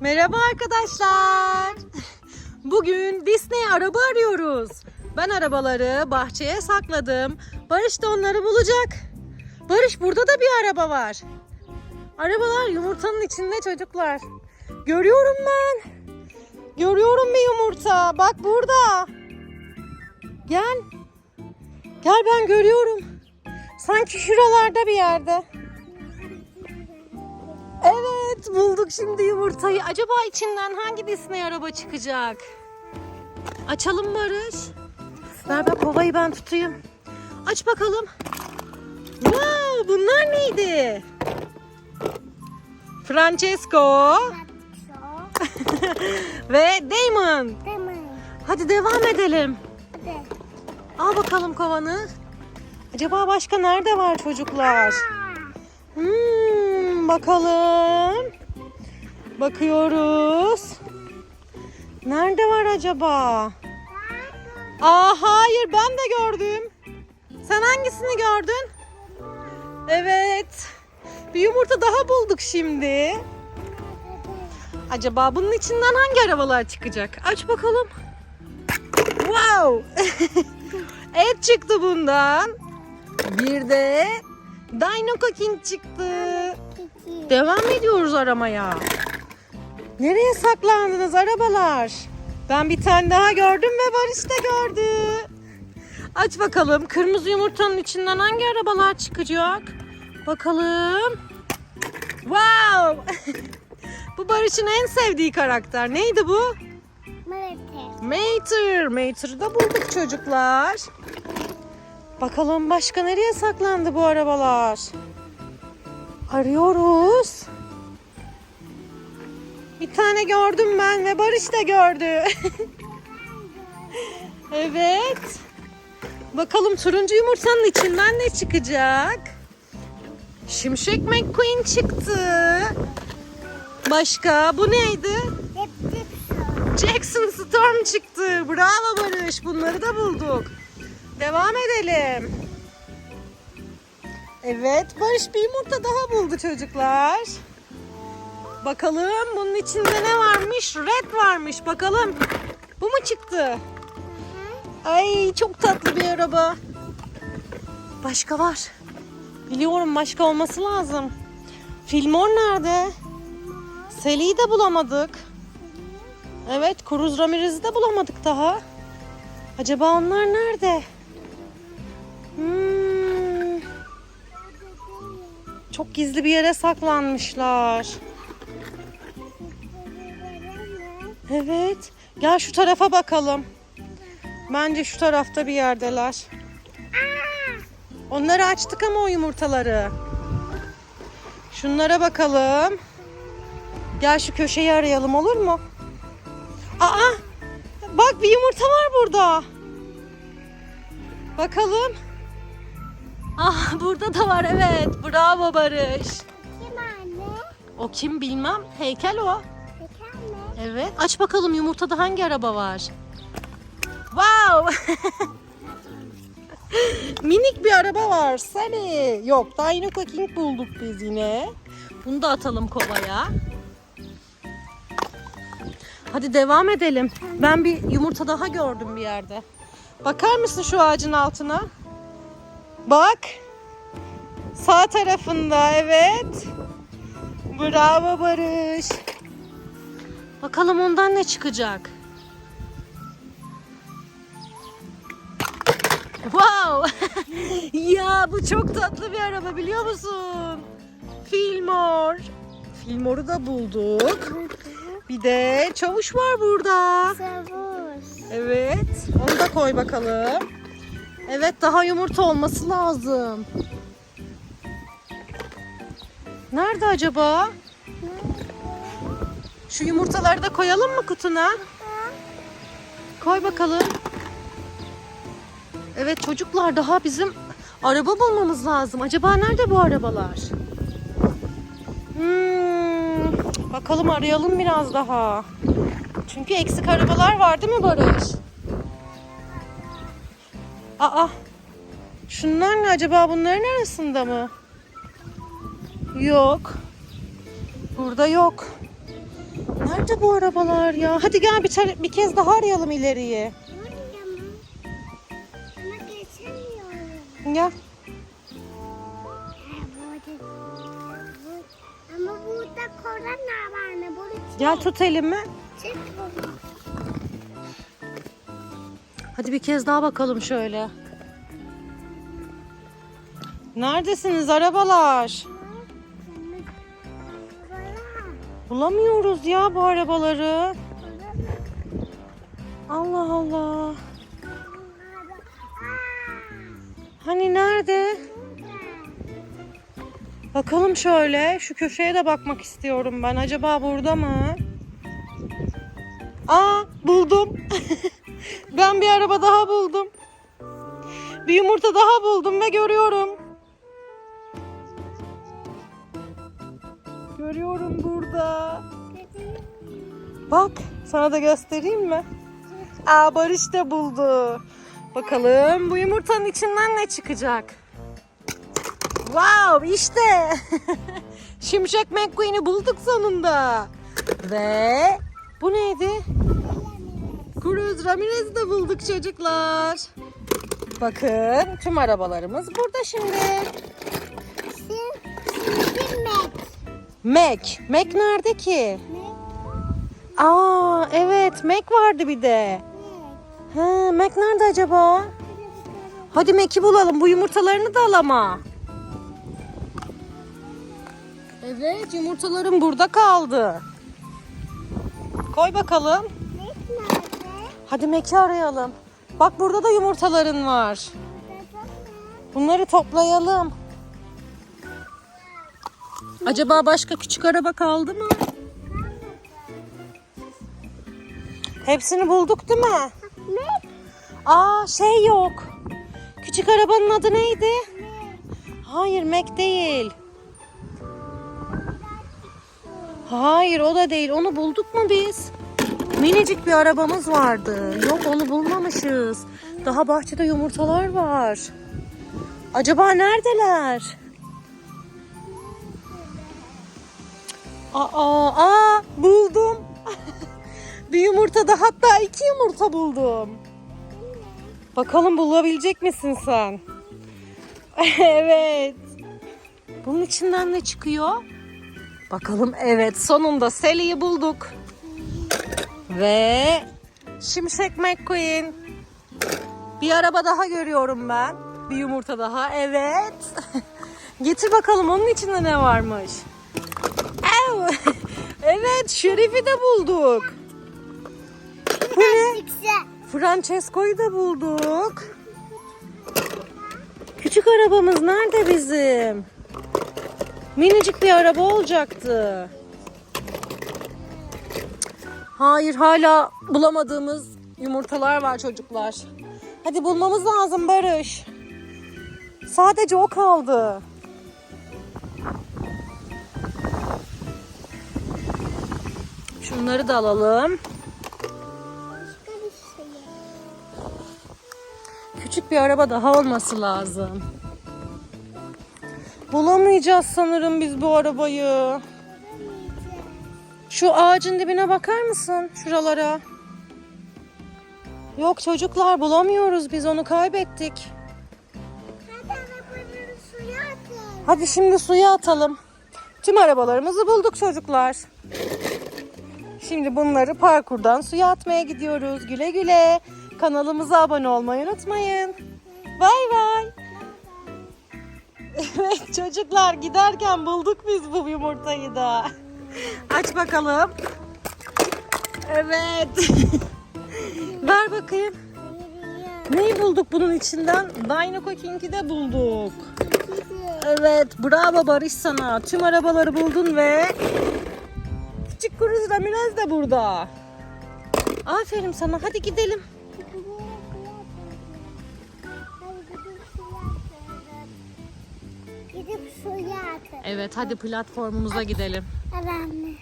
Merhaba arkadaşlar. Bugün Disney araba arıyoruz. Ben arabaları bahçeye sakladım. Barış da onları bulacak. Barış burada da bir araba var. Arabalar yumurtanın içinde çocuklar. Görüyorum ben. Görüyorum bir yumurta. Bak burada. Gel. Gel ben görüyorum. Sanki şuralarda bir yerde. Evet bulduk şimdi yumurtayı. Acaba içinden hangi Disney araba çıkacak? Açalım Barış. Ver ben kovayı ben tutayım. Aç bakalım. Wow, bunlar neydi? Francesco ve Damon. Tamam. Hadi devam edelim. Hadi. Al bakalım kovanı. Acaba başka nerede var çocuklar? Hmm, bakalım. Bakıyoruz. Nerede var acaba? Aa hayır ben de gördüm. Sen hangisini gördün? Evet. Bir yumurta daha bulduk şimdi. Acaba bunun içinden hangi arabalar çıkacak? Aç bakalım. Wow! Et çıktı bundan. Bir de Dino King çıktı. Devam ediyoruz aramaya. Nereye saklandınız arabalar? Ben bir tane daha gördüm ve Barış da gördü. Aç bakalım kırmızı yumurtanın içinden hangi arabalar çıkacak? Bakalım. Wow! bu Barış'ın en sevdiği karakter. Neydi bu? Malete. Mater. Mater'ı da bulduk çocuklar. Bakalım başka nereye saklandı bu arabalar? Arıyoruz. Bir tane gördüm ben ve Barış da gördü. evet. Bakalım turuncu yumurtanın içinden ne çıkacak? Şimşek McQueen çıktı. Başka bu neydi? Jackson Storm çıktı. Bravo Barış. Bunları da bulduk. Devam edelim. Evet Barış bir yumurta daha buldu çocuklar. Bakalım bunun içinde ne varmış? Red varmış. Bakalım. Bu mu çıktı? Ay çok tatlı bir araba. Başka var. Biliyorum başka olması lazım. Filmor nerede? Seli'yi de bulamadık. Evet, Cruz Ramirez'i de bulamadık daha. Acaba onlar nerede? Hmm. Çok gizli bir yere saklanmışlar. Evet. Gel şu tarafa bakalım. Bence şu tarafta bir yerdeler. Onları açtık ama o yumurtaları. Şunlara bakalım. Gel şu köşeyi arayalım olur mu? Aa! Bak bir yumurta var burada. Bakalım. Ah burada da var evet. Bravo Barış. Kim anne? O kim bilmem. Heykel o. Teker mi? Evet. Aç bakalım yumurtada hangi araba var? Wow! Minik bir araba var. Seni. Yok. Dino King bulduk biz yine. Bunu da atalım kovaya. Hadi devam edelim. Ben bir yumurta daha gördüm bir yerde. Bakar mısın şu ağacın altına? Bak. Sağ tarafında evet. Bravo Barış. Bakalım ondan ne çıkacak? Wow! ya bu çok tatlı bir araba biliyor musun? Filmor. Filmor'u da bulduk. Bir de çavuş var burada. Savuz. Evet. Onu da koy bakalım. Evet daha yumurta olması lazım. Nerede acaba? Şu yumurtaları da koyalım mı kutuna? Koy bakalım. Evet çocuklar daha bizim araba bulmamız lazım. Acaba nerede bu arabalar? Hmm, bakalım arayalım biraz daha. Çünkü eksik arabalar var değil mi Barış? Aa, şunlar ne acaba bunların arasında mı? Yok. Burada yok. Nerede bu arabalar ya? Hadi gel bir, bir kez daha arayalım geçemiyorum. Gel. Gel tut elimi. Çek Hadi bir kez daha bakalım şöyle. Neredesiniz arabalar? Bulamıyoruz ya bu arabaları. Allah Allah. Hani nerede? Bakalım şöyle. Şu köşeye de bakmak istiyorum ben. Acaba burada mı? Aa buldum. ben bir araba daha buldum. Bir yumurta daha buldum ve görüyorum. Görüyorum burada. Bak sana da göstereyim mi? Aa Barış da buldu. Bakalım bu yumurtanın içinden ne çıkacak? Wow işte. Şimşek McQueen'i bulduk sonunda. Ve bu neydi? Cruz Ramirez'i de bulduk çocuklar. Bakın tüm arabalarımız burada şimdi. Mac. Mac nerede ki? Aa evet Mac vardı bir de. Ha, Mac nerede acaba? Hadi Mac'i bulalım. Bu yumurtalarını da al ama. Evet yumurtalarım burada kaldı. Koy bakalım. Hadi Mac'i arayalım. Bak burada da yumurtaların var. Bunları toplayalım. Acaba başka küçük araba kaldı mı? Hepsini bulduk değil mi? Aa şey yok. Küçük arabanın adı neydi? Hayır Mac değil. Hayır o da değil. Onu bulduk mu biz? Minicik bir arabamız vardı. Yok onu bulmamışız. Daha bahçede yumurtalar var. Acaba neredeler? Aa, aa buldum. bir yumurta da hatta iki yumurta buldum. Bakalım bulabilecek misin sen? evet. Bunun içinden ne çıkıyor? Bakalım evet sonunda Sally'i bulduk. Ve Şimşek McQueen. Bir araba daha görüyorum ben. Bir yumurta daha. Evet. Getir bakalım onun içinde ne varmış. Ev. evet Şerif'i de bulduk. Bu ne? Francesco'yu da bulduk. Küçük arabamız nerede bizim? Minicik bir araba olacaktı. Hayır hala bulamadığımız yumurtalar var çocuklar. Hadi bulmamız lazım Barış. Sadece o kaldı. Şunları da alalım. Küçük bir araba daha olması lazım. Bulamayacağız sanırım biz bu arabayı. Şu ağacın dibine bakar mısın? Şuralara. Yok çocuklar bulamıyoruz biz onu kaybettik. Hadi şimdi suya atalım. Tüm arabalarımızı bulduk çocuklar. Şimdi bunları parkurdan suya atmaya gidiyoruz. Güle güle. Kanalımıza abone olmayı unutmayın. Bay bay. Evet çocuklar giderken bulduk biz bu yumurtayı da. Aç bakalım. Evet. Ver bakayım. Neyi bulduk bunun içinden? Dino King'i de bulduk. Evet bravo Barış sana. Tüm arabaları buldun ve Küçük Cruz Ramirez de burada. Aferin sana. Hadi gidelim. Gidip suya atalım. Evet hadi platformumuza gidelim. Anne.